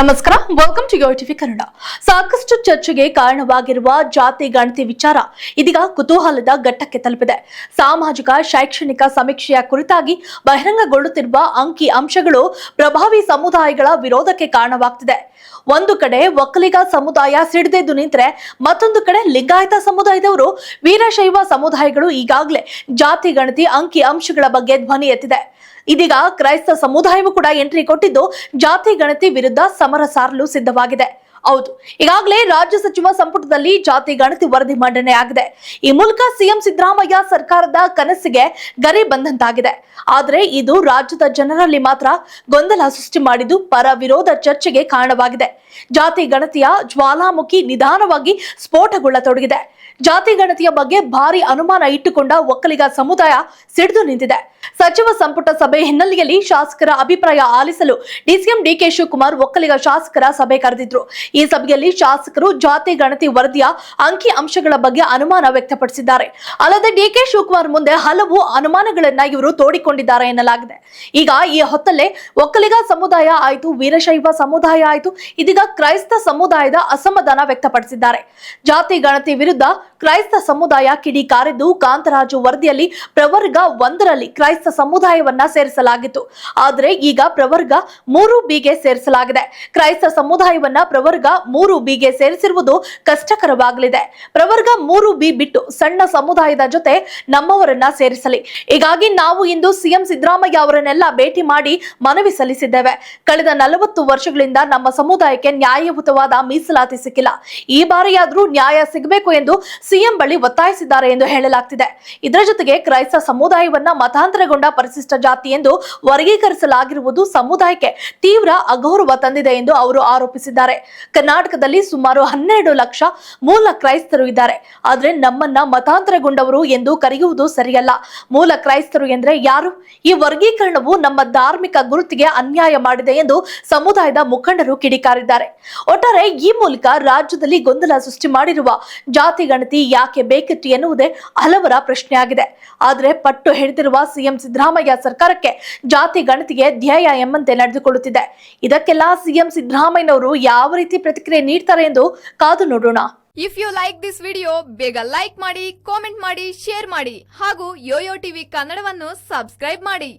ನಮಸ್ಕಾರ welcome to your TV Kannada ಸಾಕಷ್ಟು ಚರ್ಚೆಗೆ ಕಾರಣವಾಗಿರುವ ಜಾತಿ ಗಣತಿ ವಿಚಾರ ಇದೀಗ ಕುತೂಹಲದ ಘಟ್ಟಕ್ಕೆ ತಲುಪಿದೆ. ಸಾಮಾಜಿಕ, ಶೈಕ್ಷಣಿಕ ಸಮೀಕ್ಷೆಯ ಕುರಿತಾಗಿ ಬಹಿರಂಗಗೊಳ್ಳುತ್ತಿರುವ ಅಂಕಿ ಅಂಶಗಳು ಪ್ರಭಾವಿ ಸಮುದಾಯಗಳ ವಿರೋಧಕ್ಕೆ ಕಾರಣವಾಗ್ತಿದೆ. ಒಂದು ಕಡೆ ಒಕ್ಕಲಿಗ ಸಮುದಾಯ ಸಿಡಿದೆದ್ದು ನಿಂತರೆ ಮತ್ತೊಂದು ಕಡೆ ಲಿಂಗಾಯತ ಸಮುದಾಯದವರು ವೀರಶೈವ ಸಮುದಾಯಗಳು ಈಗಾಗಲೇ ಜಾತಿ ಗಣತಿ ಅಂಕಿ ಅಂಶಗಳ ಬಗ್ಗೆ ಧ್ವನಿ ಎತ್ತಿದೆ. ಇದೀಗ ಕ್ರೈಸ್ತ ಸಮುದಾಯವೂ ಕೂಡ ಎಂಟ್ರಿ ಕೊಟ್ಟಿದ್ದು ಜಾತಿ ಗಣತಿ ವಿರುದ್ಧ ಸಮರ ಸಾರಲು ಸಿದ್ಧವಾಗಿದೆ. ಹೌದು, ಈಗಾಗಲೇ ರಾಜ್ಯ ಸಚಿವ ಸಂಪುಟದಲ್ಲಿ ಜಾತಿ ಗಣತಿ ವರದಿ ಮಂಡನೆ ಆಗಿದೆ. ಈ ಮೂಲಕ ಸಿಎಂ ಸಿದ್ದರಾಮಯ್ಯ ಸರ್ಕಾರದ ಕನಸಿಗೆ ಗರಿ ಬಂದಂತಾಗಿದೆ. ಆದರೆ ಇದು ರಾಜ್ಯದ ಜನರಲ್ಲಿ ಮಾತ್ರ ಗೊಂದಲ ಸೃಷ್ಟಿ ಮಾಡಿದ್ದು ಪರ ವಿರೋಧ ಚರ್ಚೆಗೆ ಕಾರಣವಾಗಿದೆ. ಜಾತಿ ಗಣತಿಯ ಜ್ವಾಲಾಮುಖಿ ನಿಧಾನವಾಗಿ ಸ್ಫೋಟಗೊಳ್ಳತೊಡಗಿದೆ. ಜಾತಿ ಗಣತಿಯ ಬಗ್ಗೆ ಭಾರಿ ಅನುಮಾನ ಇಟ್ಟುಕೊಂಡ ಒಕ್ಕಲಿಗ ಸಮುದಾಯ ಸಿಡಿದು ನಿಂತಿದೆ. ಸಚಿವ ಸಂಪುಟ ಸಭೆ ಹಿನ್ನೆಲೆಯಲ್ಲಿ ಶಾಸಕರ ಅಭಿಪ್ರಾಯ ಆಲಿಸಲು ಡಿಸಿಎಂ ಡಿಕೆ ಶಿವಕುಮಾರ್ ಒಕ್ಕಲಿಗ ಶಾಸಕರ ಸಭೆ ಕರೆದಿದ್ರು. ಈ ಸಭೆಯಲ್ಲಿ ಶಾಸಕರು ಜಾತಿ, ಗಣತಿ, ವರದಿಯ ಅಂಕಿ ಅಂಶಗಳ ಬಗ್ಗೆ ಅನುಮಾನ ವ್ಯಕ್ತಪಡಿಸಿದ್ದಾರೆ. ಅಲ್ಲದೆ ಡಿಕೆ ಶಿವಕುಮಾರ್ ಮುಂದೆ ಹಲವು ಅನುಮಾನಗಳನ್ನ ಇವರು ತೋಡಿಕೊಂಡಿದ್ದಾರೆ ಎನ್ನಲಾಗಿದೆ. ಈಗ ಈ ಹೊತ್ತಲ್ಲೇ ಒಕ್ಕಲಿಗ ಸಮುದಾಯ ಆಯಿತು, ವೀರಶೈವ ಸಮುದಾಯ ಆಯಿತು, ಇದೀಗ ಕ್ರೈಸ್ತ ಸಮುದಾಯದ ಅಸಮಾಧಾನ ವ್ಯಕ್ತಪಡಿಸಿದ್ದಾರೆ. ಜಾತಿ, ಗಣತಿ ವಿರುದ್ಧ ಕ್ರೈಸ್ತ ಸಮುದಾಯ ಕಿಡಿ ಕಿಡಿಕಾರಿದ್ದು ಕಾಂತರಾಜು ವರದಿಯಲ್ಲಿ ಪ್ರವರ್ಗ ಒಂದರಲ್ಲಿ ಕ್ರೈಸ್ತ ಸಮುದಾಯವನ್ನ ಸೇರಿಸಲಾಗಿತ್ತು. ಆದರೆ ಈಗ ಪ್ರವರ್ಗ ಮೂರು ಬಿಗೆ ಸೇರಿಸಲಾಗಿದೆ. ಕ್ರೈಸ್ತ ಸಮುದಾಯವನ್ನ ಪ್ರವರ್ಗ ಮೂರು ಬಿಗೆ ಸೇರಿಸಿರುವುದು ಕಷ್ಟಕರವಾಗಲಿದೆ. ಪ್ರವರ್ಗ ಮೂರು ಬಿ ಬಿಟ್ಟು ಸಣ್ಣ ಸಮುದಾಯದ ಜೊತೆ ನಮ್ಮವರನ್ನ ಸೇರಿಸಲಿ. ಹೀಗಾಗಿ ನಾವು ಇಂದು ಸಿಎಂ ಸಿದ್ದರಾಮಯ್ಯ ಅವರನ್ನೆಲ್ಲ ಭೇಟಿ ಮಾಡಿ ಮನವಿ ಸಲ್ಲಿಸಿದ್ದೇವೆ. ಕಳೆದ ನಲವತ್ತು ವರ್ಷಗಳಿಂದ ನಮ್ಮ ಸಮುದಾಯಕ್ಕೆ ನ್ಯಾಯಯುತವಾದ ಮೀಸಲಾತಿ ಸಿಕ್ಕಿಲ್ಲ. ಈ ಬಾರಿಯಾದರೂ ನ್ಯಾಯ ಸಿಗಬೇಕು ಎಂದು ಸಿಎಂ ಬಳಿ ಒತ್ತಾಯಿಸಿದ್ದಾರೆ ಎಂದು ಹೇಳಲಾಗ್ತಿದೆ. ಇದರ ಜೊತೆಗೆ ಕ್ರೈಸ್ತ ಸಮುದಾಯವನ್ನ ಮತಾಂತರಗೊಂಡ ಪರಿಶಿಷ್ಟ ಜಾತಿ ಎಂದು ವರ್ಗೀಕರಿಸಲಾಗಿರುವುದು ಸಮುದಾಯಕ್ಕೆ ತೀವ್ರ ಅಗೌರವ ತಂದಿದೆ ಎಂದು ಅವರು ಆರೋಪಿಸಿದ್ದಾರೆ. ಕರ್ನಾಟಕದಲ್ಲಿ ಸುಮಾರು ಹನ್ನೆರಡು ಲಕ್ಷ ಮೂಲ ಕ್ರೈಸ್ತರು ಇದ್ದಾರೆ. ಆದರೆ ನಮ್ಮನ್ನ ಮತಾಂತರಗೊಂಡವರು ಎಂದು ಕರೆಯುವುದು ಸರಿಯಲ್ಲ. ಮೂಲ ಕ್ರೈಸ್ತರು ಎಂದರೆ ಯಾರು? ಈ ವರ್ಗೀಕರಣವು ನಮ್ಮ ಧಾರ್ಮಿಕ ಗುರುತಿಗೆ ಅನ್ಯಾಯ ಮಾಡಿದೆ ಎಂದು ಸಮುದಾಯದ ಮುಖಂಡರು ಕಿಡಿಕಾರಿದ್ದಾರೆ. ಒಟ್ಟಾರೆ ಈ ಮೂಲಕ ರಾಜ್ಯದಲ್ಲಿ ಗೊಂದಲ ಸೃಷ್ಟಿ ಮಾಡಿರುವ ಜಾತಿ ಗಣತಿ ಯಾಕೆ ಬೇಕಿತ್ತು ಎನ್ನುವುದೇ ಹಲವರ ಪ್ರಶ್ನೆಯಾಗಿದೆ. ಆದರೆ ಪಟ್ಟು ಹಿಡಿದಿರುವ ಸಿಎಂ ಸಿದ್ದರಾಮಯ್ಯ ಸರ್ಕಾರಕ್ಕೆ ಜಾತಿ ಗಣತಿಗೆ ಧ್ಯೇಯ ಎಂಬಂತೆ ನಡೆದುಕೊಳ್ಳುತ್ತಿದೆ. ಇದಕ್ಕೆಲ್ಲ ಸಿಎಂ ಸಿದ್ದರಾಮಯ್ಯನವರು ಯಾವ ರೀತಿ ಪ್ರತಿಕ್ರಿಯೆ ನೀಡ್ತಾರೆ ಎಂದು ಕಾದು ನೋಡೋಣ. If you like this video ಬೇಗ ಲೈಕ್ ಮಾಡಿ ಕಾಮೆಂಟ್ ಮಾಡಿ ಶೇರ್ ಮಾಡಿ ಹಾಗೂ ಯೋಯೋ ಟಿವಿ ಕನ್ನಡವನ್ನು ಸಬ್ಸ್ಕ್ರೈಬ್ ಮಾಡಿ.